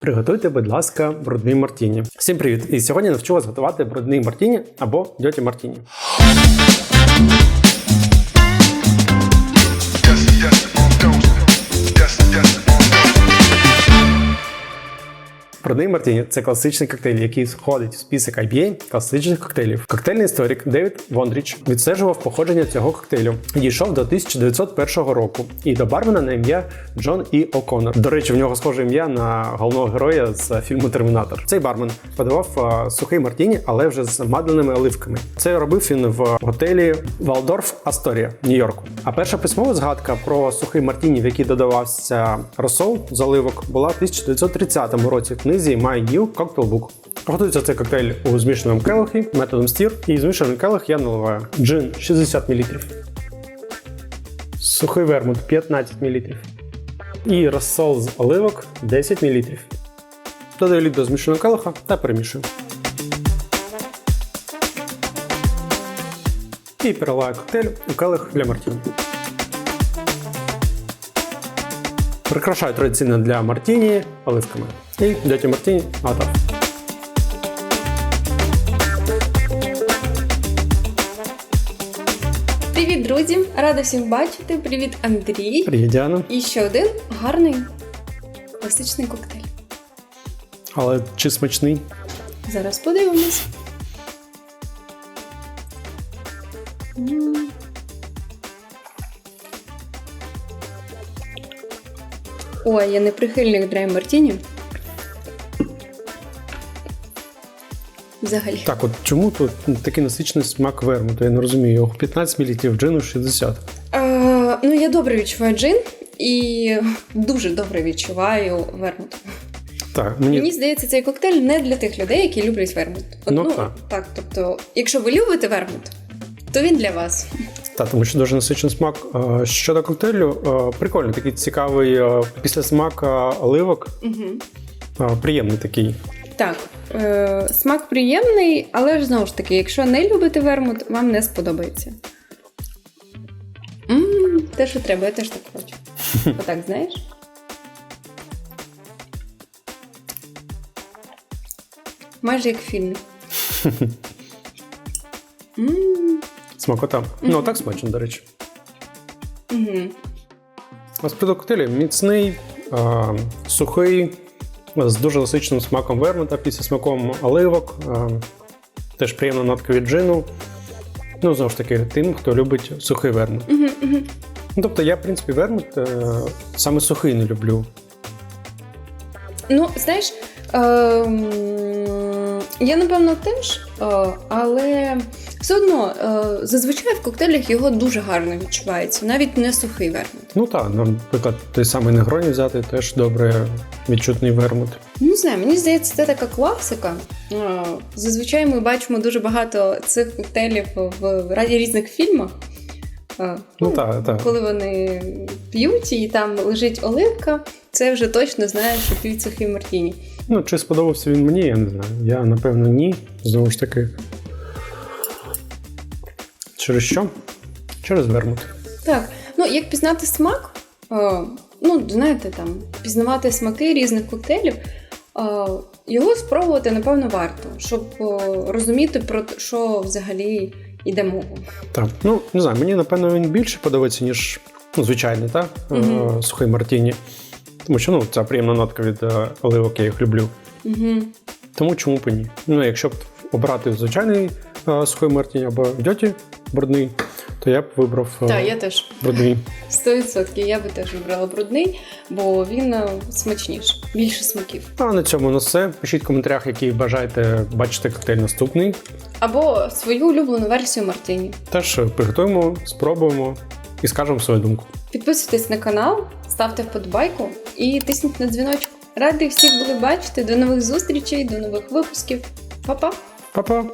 Приготуйте, будь ласка, брудний мартіні. Всім привіт! І сьогодні навчу вас готувати брудний мартіні або дьоті мартіні. Брудний мартіні це класичний коктейль, який входить в список IPA класичних коктейлів. Коктейльний історик Девід Вондріч відстежував походження цього коктейлю. Дійшов до 1901 року і до бармена на ім'я Джон І. О'Коннор. До речі, в нього схоже ім'я на головного героя з фільму Термінатор. Цей бармен подавав е, сухий мартіні, але вже з мадленими оливками. Це робив він в готелі Валдорф Асторія, Нью-Йорку. А перша письмова згадка про сухий мартіні, в який додавався розсол з оливок, була в 1930 році книзі My New Cocktail Book. Готується цей коктейль у змішаному келихі методом стір, і змішаний келих я наливаю джин 60 мл, сухий вермут 15 мл і розсол з оливок 10 мл. Додаю лід до змішаного келиха та перемішую. І переливаю коктейль у келих для мартіні. Прикрашаю традиційно для мартіні оливками. І дяті мартіні готов. Привіт, друзі! Рада всіх бачити. Привіт, Андрій. Привіт, Діана. І ще один гарний класичний коктейль. Але чи смачний? Зараз подивимось. М. Ой, я не прихильник драй Мартіні. Взагалі. Так, от чому тут такий насичений смак вермуту? Я не розумію. Його 15 мл, джину 60. Е, ну, я добре відчуваю джин і дуже добре відчуваю вермут. Так, мені, Мені здається, цей коктейль не для тих людей, які люблять вермут. От, Ну, так. тобто, якщо ви любите вермут, то він для вас. Та, тому що дуже насичений смак. Е, Щодо коктейлю, е, прикольний, такий цікавий е, післясмак е, оливок. Угу. Приємний такий. Так, е, смак приємний, але ж знову ж таки, якщо не любите вермут, вам не сподобається. Мм, те, що треба, я теж так хочу. Отак, знаєш? Майже як в фільмі. Мм, Смакота. Ну, так смачно, до речі. мгм. А з приводу коктейлю міцний, е, сухий, з дуже насиченим смаком вермута, після смаком оливок. Е, теж приємна нотка від джину. Ну, знову ж таки, тим, хто любить сухий вермут. Мгм. Ну, тобто я, в принципі, вермут е, саме сухий не люблю. Ну, знаєш, ем, я напевно теж, е, але все одно е, зазвичай в коктейлях його дуже гарно відчувається, навіть не сухий вермут. Ну так, наприклад, той самий негроні взяти теж добре відчутний вермут. Не знаю, мені здається, це така класика. Е, Зазвичай ми бачимо дуже багато цих коктейлів в раді різних фільмах. Е, Ну так, так. Коли вони п'ють і там лежить оливка, це вже точно знаєш, що п'ють сухий мартіні. Ну, чи сподобався він мені, я не знаю. Я напевно ні. Знову ж таки. Через що? Через вермут. Так, ну як пізнати смак, е, ну знаєте, там пізнавати смаки різних коктейлів, е, його спробувати напевно варто, щоб е, розуміти про те, що взагалі йде мова. Так, ну не знаю, мені напевно він більше подобається, ніж ну, звичайний, так? Е, сухий мартіні. Тому що ну, ця приємна нотка від е, оливок, я їх люблю. Угу. Тому чому б і ні? Ну, якщо б обрати звичайний е, сухий мартіні або дьоті брудний, то я б вибрав е, Так, я теж брудний. 100%. Я би теж вибрала брудний, бо він смачніший, більше смаків. А на цьому у нас все. Пишіть в коментарях, який бажаєте бачити коктейль наступний. Або свою улюблену версію Мартині. Теж приготуємо, спробуємо і скажемо свою думку. Підписуйтесь на канал, ставте вподобайку і тисніть на дзвіночок. Радий всіх були бачити. До нових зустрічей, до нових випусків. Па-па! Па-па!